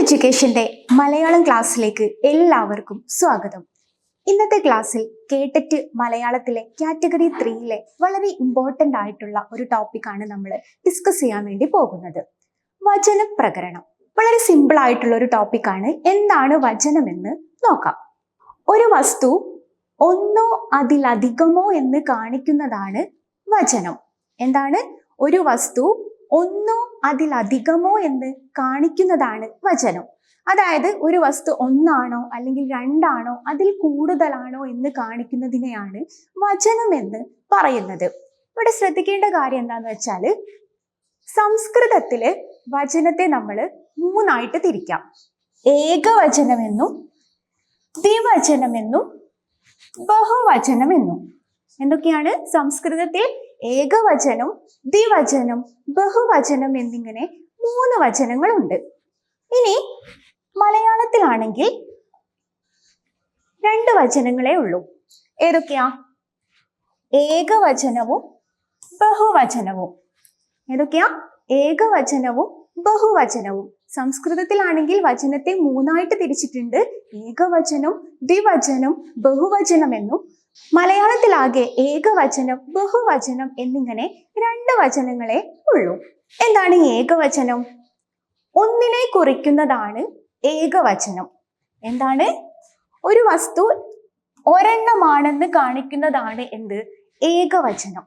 എഡ്യൂക്കേഷന്റെ മലയാളം ക്ലാസ്സിലേക്ക് എല്ലാവർക്കും സ്വാഗതം. ഇന്നത്തെ ക്ലാസ്സിൽ കേട്ടിട്ട് മലയാളത്തിലെ കാറ്റഗറി ത്രീയിലെ വളരെ ഇമ്പോർട്ടന്റ് ആയിട്ടുള്ള ഒരു ടോപ്പിക്കാണ് നമ്മൾ ഡിസ്കസ് ചെയ്യാൻ വേണ്ടി പോകുന്നത്. വചന വചനപ്രകരണം വളരെ സിമ്പിൾ ആയിട്ടുള്ള ഒരു ടോപ്പിക്കാണ് എന്താണ് വചനമെന്ന് നോക്കാം. ഒരു വസ്തു ഒന്നോ അതിലധികമോ എന്ന് കാണിക്കുന്നതാണ് വചനം. എന്താണ്? ഒരു വസ്തു ഒന്നോ അതിലധികമോ എന്ന് കാണിക്കുന്നതാണ് വചനം. അതായത് ഒരു വസ്തു ഒന്നാണോ അല്ലെങ്കിൽ രണ്ടാണോ അതിൽ കൂടുതലാണോ എന്ന് കാണിക്കുന്നതിനെയാണ് വചനം എന്ന് പറയുന്നത്. ഇവിടെ ശ്രദ്ധിക്കേണ്ട കാര്യം എന്താന്ന് വെച്ചാൽ സംസ്കൃതത്തിൽ വചനത്തെ നമ്മൾ മൂന്നായിട്ട് തിരിക്കാം. ഏകവചനമെന്നും ദ്വിവചനമെന്നും ബഹുവചനമെന്നും എന്തൊക്കെയാണ്? സംസ്കൃതത്തിൽ ഏകവചനം ദ്വിവചനം ബഹുവചനം എന്നിങ്ങനെ മൂന്ന് വചനങ്ങളുണ്ട്. ഇനി മലയാളത്തിലാണെങ്കിൽ രണ്ട് വചനങ്ങളേ ഉള്ളൂ. ഏതൊക്കെയാ? ഏകവചനവും ബഹുവചനവും. ഏതൊക്കെയാ? ഏകവചനവും ബഹുവചനവും. സംസ്കൃതത്തിലാണെങ്കിൽ വചനത്തെ മൂന്നായിട്ട് തിരിച്ചിട്ടുണ്ട്. ഏകവചനം ദ്വിവചനം ബഹുവചനം എന്നും മലയാളത്തിലാകെ ഏകവചനം ബഹുവചനം എന്നിങ്ങനെ രണ്ട് വചനങ്ങളെ ഉള്ളൂ. എന്താണ് ഏകവചനം? ഒന്നിനെ കുറിക്കുന്നതാണ് ഏകവചനം. എന്താണ്? ഒരു വസ്തു ഒരെണ്ണമാണെന്ന് കാണിക്കുന്നതാണ് എന്ത്? ഏകവചനം.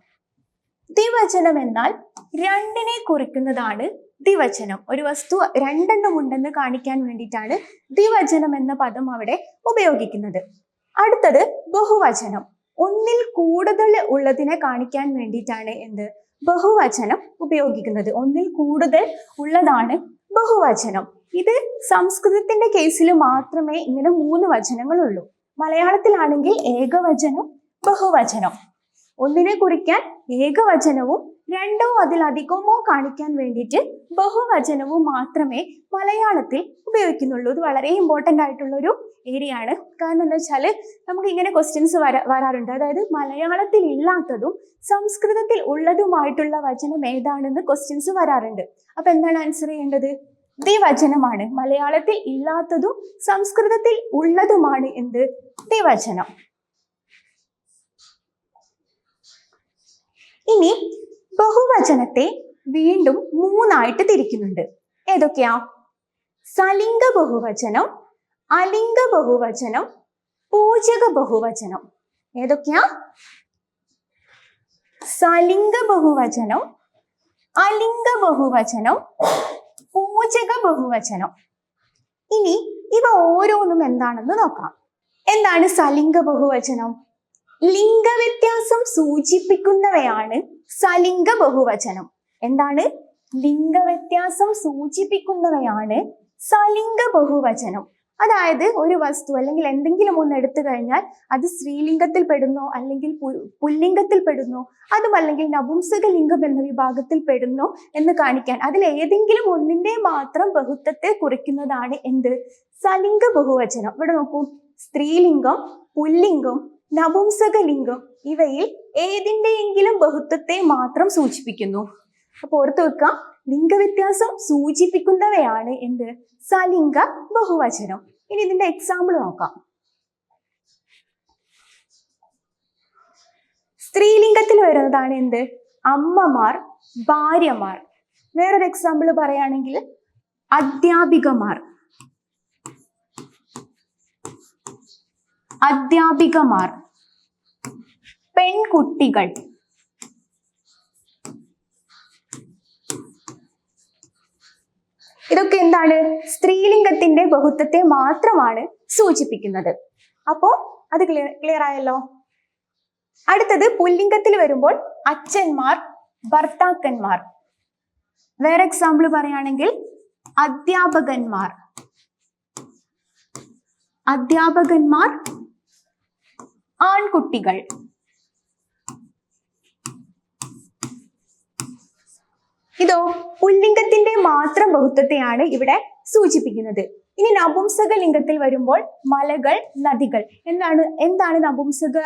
ദ്വിവചനം എന്നാൽ രണ്ടിനെ കുറിക്കുന്നതാണ് ദ്വിവചനം. ഒരു വസ്തു രണ്ടെണ്ണം ഉണ്ടെന്ന് കാണിക്കാൻ വേണ്ടിയിട്ടാണ് ദ്വിവചനം എന്ന പദം അവിടെ ഉപയോഗിക്കുന്നത്. അടുത്തത് ബഹുവചനം. ഒന്നിൽ കൂടുതൽ ഉള്ളതിനെ കാണിക്കാൻ വേണ്ടിയിട്ടാണ് എന്ത്? ബഹുവചനം ഉപയോഗിക്കുന്നത്. ഒന്നിൽ കൂടുതൽ ഉള്ളതാണ് ബഹുവചനം. ഇത് സംസ്കൃതത്തിന്റെ കേസിൽ മാത്രമേ ഇങ്ങനെ മൂന്ന് വചനങ്ങളുള്ളൂ. മലയാളത്തിലാണെങ്കിൽ ഏകവചനം ബഹുവചനം. ഒന്നിനെ കുറിക്കാൻ ഏകവചനവും രണ്ടോ അതിലധികമോ കാണിക്കാൻ വേണ്ടിയിട്ട് ബഹുവചനവും മാത്രമേ മലയാളത്തിൽ ഉപയോഗിക്കുന്നുള്ളൂ. ഇത് വളരെ ഇമ്പോർട്ടന്റ് ആയിട്ടുള്ള ഒരു ഏരിയ ആണ് കാരണം എന്താ വെച്ചാൽ നമുക്ക് ഇങ്ങനെ ക്വസ്റ്റ്യൻസ് വര വരാറുണ്ട്. അതായത് മലയാളത്തിൽ ഇല്ലാത്തതും സംസ്കൃതത്തിൽ ഉള്ളതുമായിട്ടുള്ള വചനം ഏതാണെന്ന് ക്വസ്റ്റ്യൻസ് വരാറുണ്ട്. അപ്പൊ എന്താണ് ആൻസർ ചെയ്യേണ്ടത്? ദ്വിവചനമാണ് മലയാളത്തിൽ ഇല്ലാത്തതും സംസ്കൃതത്തിൽ ഉള്ളതുമാണ് എന്ത്? ദ്വിവചനം ഇനി ബഹുവചനത്തെ വീണ്ടും മൂന്നായിട്ട് തിരിക്കുന്നുണ്ട്. ഏതൊക്കെയാ? സലിംഗ ബഹുവചനം അലിംഗ ബഹുവചനം പൂജക ബഹുവചനം. ഏതൊക്കെയാ? സലിംഗ ബഹുവചനം അലിംഗ ബഹുവചനം പൂജക ബഹുവചനം. ഇനി ഇവ ഓരോന്നും എന്താണെന്ന് നോക്കാം. എന്താണ് സലിംഗ ബഹുവചനം? ലിംഗവ്യത്യാസം സൂചിപ്പിക്കുന്നവയാണ് സലിംഗ ബഹുവചനം. എന്താണ്? ലിംഗവ്യത്യാസം സൂചിപ്പിക്കുന്നവയാണ് സലിംഗ ബഹുവചനം. അതായത് ഒരു വസ്തു അല്ലെങ്കിൽ എന്തെങ്കിലും ഒന്ന് എടുത്തു കഴിഞ്ഞാൽ അത് സ്ത്രീലിംഗത്തിൽ പെടുന്നോ അല്ലെങ്കിൽ പുല്ലിംഗത്തിൽ പെടുന്നോ അതും അല്ലെങ്കിൽ നപുംസക ലിംഗം എന്ന വിഭാഗത്തിൽ പെടുന്നോ എന്ന് കാണിക്കാൻ അതിൽ ഏതെങ്കിലും ഒന്നിന്റെ മാത്രം ബഹുത്വത്തെ കുറിക്കുന്നതാണ് എന്ത്? സലിംഗ ബഹുവചനം. ഇവിടെ നോക്കൂ. സ്ത്രീലിംഗം പുല്ലിംഗം നപുംസക ലിംഗം ഇവയിൽ ഏതിന്റെയെങ്കിലും ബഹുത്വത്തെ മാത്രം സൂചിപ്പിക്കുന്നു. അപ്പോൾ ഓർത്ത് വെക്കാം ലിംഗവ്യത്യാസം സൂചിപ്പിക്കുന്നവയാണ് എന്ത്? സലിംഗ ബഹുവചനം. ഇനി ഇതിന്റെ എക്സാമ്പിൾ നോക്കാം. സ്ത്രീലിംഗത്തിൽ വരുന്നതാണ് എന്ത്? അമ്മമാർ ഭാര്യമാർ. വേറൊരു എക്സാമ്പിൾ പറയുകയാണെങ്കിൽ അധ്യാപികമാർ. അധ്യാപികമാർ. പെൺകുട്ടികൾ. ഇതൊക്കെ എന്താണ്? സ്ത്രീലിംഗത്തിന്റെ ബഹുത്വത്തെ മാത്രമാണ് സൂചിപ്പിക്കുന്നത്. അപ്പോ അത് ക്ലിയർ ക്ലിയർ ആയല്ലോ? അടുത്തത് പുല്ലിംഗത്തിൽ വരുമ്പോൾ അച്ഛന്മാർ ഭർത്താക്കന്മാർ. വേറെ എക്സാമ്പിൾ പറയുകയാണെങ്കിൽ അധ്യാപകന്മാർ. അധ്യാപകന്മാർ ആൺകുട്ടികൾ. ഇതോ പുല്ലിംഗത്തിന്റെ മാത്രം ബഹുത്വത്തെയാണ് ഇവിടെ സൂചിപ്പിക്കുന്നത്. ഇനി നപുംസക ലിംഗത്തിൽ വരുമ്പോൾ മലകൾ നദികൾ. എന്താണ് എന്താണ് നപുംസക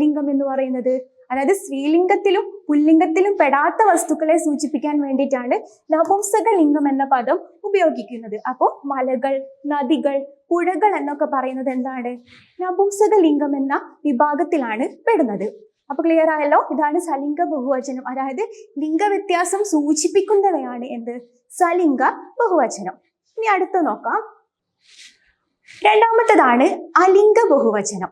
ലിംഗം എന്ന് പറയുന്നത്? അതായത് സ്ത്രീലിംഗത്തിലും പുല്ലിംഗത്തിലും പെടാത്ത വസ്തുക്കളെ സൂചിപ്പിക്കാൻ വേണ്ടിയിട്ടാണ് നപുംസക ലിംഗം എന്ന പദം ഉപയോഗിക്കുന്നത്. അപ്പോൾ മലകൾ നദികൾ പുഴകൾ എന്നൊക്കെ പറയുന്നത് എന്താണ്? നപുംസക ലിംഗം എന്ന വിഭാഗത്തിലാണ് പെടുന്നത്. അപ്പൊ ക്ലിയർ ആയല്ലോ? ഇതാണ് സലിംഗ ബഹുവചനം. അതായത് ലിംഗവ്യത്യാസം സൂചിപ്പിക്കുന്നവയാണ് എന്ത്? സലിംഗ ബഹുവചനം. ഇനി അടുത്ത് നോക്കാം. രണ്ടാമത്തതാണ് അലിംഗ ബഹുവചനം.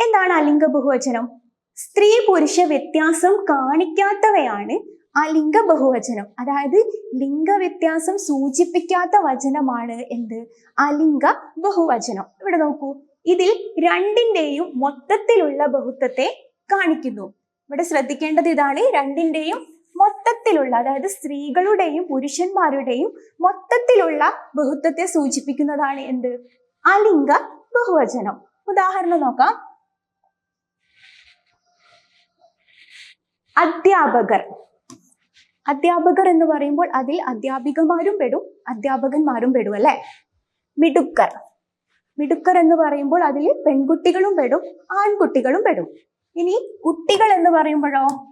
എന്താണ് അലിംഗ ബഹുവചനം? സ്ത്രീ പുരുഷ വ്യത്യാസം കാണിക്കാത്തവയാണ് അലിംഗ ബഹുവചനം. അതായത് ലിംഗവ്യത്യാസം സൂചിപ്പിക്കാത്ത വചനമാണ് എന്ത്? അലിംഗ ബഹുവചനം. ഇവിടെ നോക്കൂ. ഇതിൽ രണ്ടിന്റെയും മൊത്തത്തിലുള്ള ബഹുത്വത്തെ കാണിക്കുന്നു. ഇവിടെ ശ്രദ്ധിക്കേണ്ടത് ഇതാണ് രണ്ടിന്റെയും മൊത്തത്തിലുള്ള അതായത് സ്ത്രീകളുടെയും പുരുഷന്മാരുടെയും മൊത്തത്തിലുള്ള ബഹുത്വത്തെ സൂചിപ്പിക്കുന്നതാണ് എന്ത്? അലിംഗ ബഹുവചനം. ഉദാഹരണം നോക്കാം. അധ്യാപകർ. അധ്യാപകർ എന്ന് പറയുമ്പോൾ അതിൽ അധ്യാപികമാരും പെടും അധ്യാപകന്മാരും പെടും അല്ലെ? മിടുക്കർ. മിടുക്കർ എന്ന് പറയുമ്പോൾ അതിൽ പെൺകുട്ടികളും പെടും ആൺകുട്ടികളും പെടും. ഇനി കുട്ടികൾ എന്ന് പറയുമ്പോഴോ?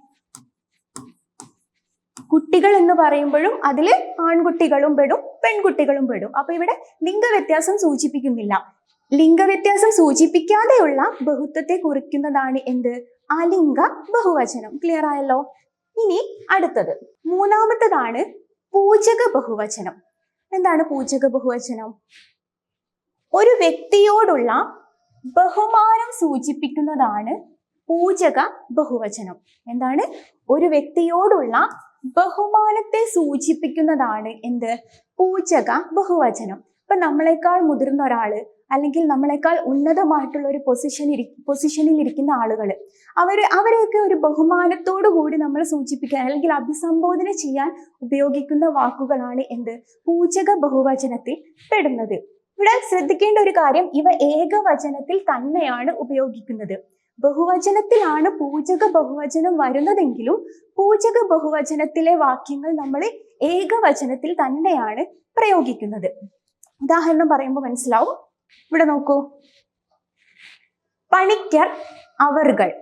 കുട്ടികൾ എന്ന് പറയുമ്പോഴും അതിൽ ആൺകുട്ടികളും പെടും പെൺകുട്ടികളും പെടും. അപ്പൊ ഇവിടെ ലിംഗവ്യത്യാസം സൂചിപ്പിക്കുന്നില്ല. ലിംഗവ്യത്യാസം സൂചിപ്പിക്കാതെയുള്ള ബഹുത്വത്തെ കുറിക്കുന്നതാണ് എന്ത്? അലിംഗ ബഹുവചനം. ക്ലിയർ ആയല്ലോ? ഇനി അടുത്തത്. മൂന്നാമത്തതാണ് പൂജക ബഹുവചനം. എന്താണ് പൂജക ബഹുവചനം? ഒരു വ്യക്തിയോടുള്ള ബഹുമാനം സൂചിപ്പിക്കുന്നതാണ് പൂജക ബഹുവചനം. എന്താണ്? ഒരു വ്യക്തിയോടുള്ള ബഹുമാനത്തെ സൂചിപ്പിക്കുന്നതാണ് എന്ത്? പൂജക ബഹുവചനം. ഇപ്പൊ നമ്മളെക്കാൾ മുതിർന്ന ഒരാൾ അല്ലെങ്കിൽ നമ്മളെക്കാൾ ഉന്നതമായിട്ടുള്ള ഒരു പൊസിഷൻ ഇരി പൊസിഷനിൽ ഇരിക്കുന്ന ആളുകൾ അവർ അവരെയൊക്കെ ഒരു ബഹുമാനത്തോടു കൂടി നമ്മൾ സൂചിപ്പിക്കാൻ അല്ലെങ്കിൽ അഭിസംബോധന ചെയ്യാൻ ഉപയോഗിക്കുന്ന വാക്കുകളാണ് എന്ത്? പൂജക ബഹുവചനത്തിൽ പെടുന്നത്. ഇവിടെ ശ്രദ്ധിക്കേണ്ട ഒരു കാര്യം ഇവ ഏകവചനത്തിൽ തന്നെയാണ് ഉപയോഗിക്കുന്നത്. ബഹുവചനത്തിലാണ് പൂജക ബഹുവചനം വരുന്നതെങ്കിലും പൂജക ബഹുവചനത്തിലെ വാക്യങ്ങൾ നമ്മൾ ഏകവചനത്തിൽ തന്നെയാണ് പ്രയോഗിക്കുന്നത്. ഉദാഹരണം പറയുമ്പോൾ മനസ്സിലാവും. ഇവിടെ നോക്കൂ. പണിക്കർ അവർകൾ.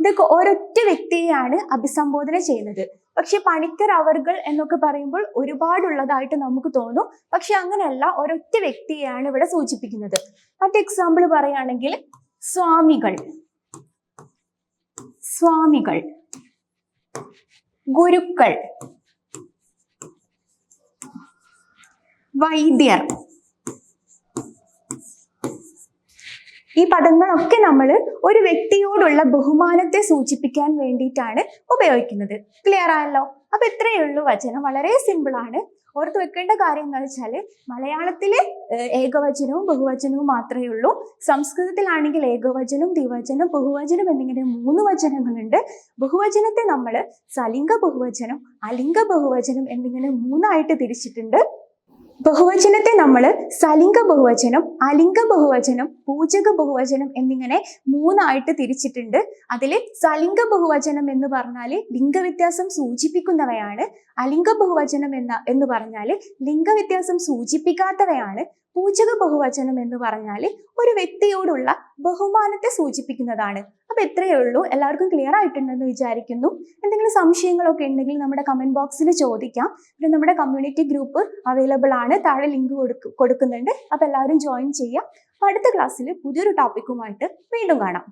ഇതൊക്കെ ഒരൊറ്റ വ്യക്തിയെയാണ് അഭിസംബോധന ചെയ്യുന്നത്. പക്ഷെ പണിക്കർ അവർകൾ എന്നൊക്കെ പറയുമ്പോൾ ഒരുപാടുള്ളതായിട്ട് നമുക്ക് തോന്നും. പക്ഷെ അങ്ങനെയല്ല ഒരൊറ്റ വ്യക്തിയെയാണ് ഇവിടെ സൂചിപ്പിക്കുന്നത്. മറ്റു എക്സാമ്പിൾ പറയുകയാണെങ്കിൽ സ്വാമികൾ. സ്വാമികൾ ഗുരുക്കൾ വൈദ്യർ. ഈ പദങ്ങളൊക്കെ നമ്മൾ ഒരു വ്യക്തിയോടുള്ള ബഹുമാനത്തെ സൂചിപ്പിക്കാൻ വേണ്ടിയിട്ടാണ് ഉപയോഗിക്കുന്നത്. ക്ലിയർ ആയല്ലോ? അപ്പൊ ഇത്രയേ ഉള്ളൂ വചനം. വളരെ സിമ്പിൾ ആണ്. ഓർത്ത് വെക്കേണ്ട കാര്യം എന്താ വെച്ചാൽ മലയാളത്തിലെ ഏകവചനവും ബഹുവചനവും മാത്രമേ ഉള്ളൂ. സംസ്കൃതത്തിലാണെങ്കിൽ ഏകവചനം ദ്വിവചനം ബഹുവചനം എന്നിങ്ങനെ മൂന്ന് വചനങ്ങളുണ്ട്. ബഹുവചനത്തെ നമ്മൾ സലിംഗ ബഹുവചനം അലിംഗ ബഹുവചനം എന്നിങ്ങനെ മൂന്നായിട്ട് തിരിച്ചിട്ടുണ്ട്. ബഹുവചനത്തെ നമ്മൾ സലിംഗ ബഹുവചനം അലിംഗ ബഹുവചനം പൂജക ബഹുവചനം എന്നിങ്ങനെ മൂന്നായിട്ട് തിരിച്ചിട്ടുണ്ട്. അതിൽ സലിംഗ ബഹുവചനം എന്ന് പറഞ്ഞാൽ ലിംഗവ്യത്യാസം സൂചിപ്പിക്കുന്നവയാണ്. അലിംഗ ബഹുവചനം എന്ന എന്ന് പറഞ്ഞാൽ ലിംഗവ്യത്യാസം സൂചിപ്പിക്കാത്തവയാണ്. പൂജക ബഹുവചനം എന്ന് പറഞ്ഞാൽ ഒരു വ്യക്തിയോടുള്ള ബഹുമാനത്തെ സൂചിപ്പിക്കുന്നതാണ്. അപ്പൊ എത്രയേ ഉള്ളൂ. എല്ലാവർക്കും ക്ലിയർ ആയിട്ടുണ്ടെന്ന് വിചാരിക്കുന്നു. എന്തെങ്കിലും സംശയങ്ങളൊക്കെ ഉണ്ടെങ്കിൽ നമ്മുടെ കമന്റ് ബോക്സിൽ ചോദിക്കാം. പിന്നെ നമ്മുടെ കമ്മ്യൂണിറ്റി ഗ്രൂപ്പ് അവൈലബിൾ ആണ്. താഴെ ലിങ്ക് കൊടുക്കും കൊടുക്കുന്നുണ്ട്. അപ്പൊ എല്ലാവരും ജോയിൻ ചെയ്യാം. അപ്പൊ അടുത്ത ക്ലാസ്സിൽ പുതിയൊരു ടോപ്പിക്കുമായിട്ട് വീണ്ടും കാണാം.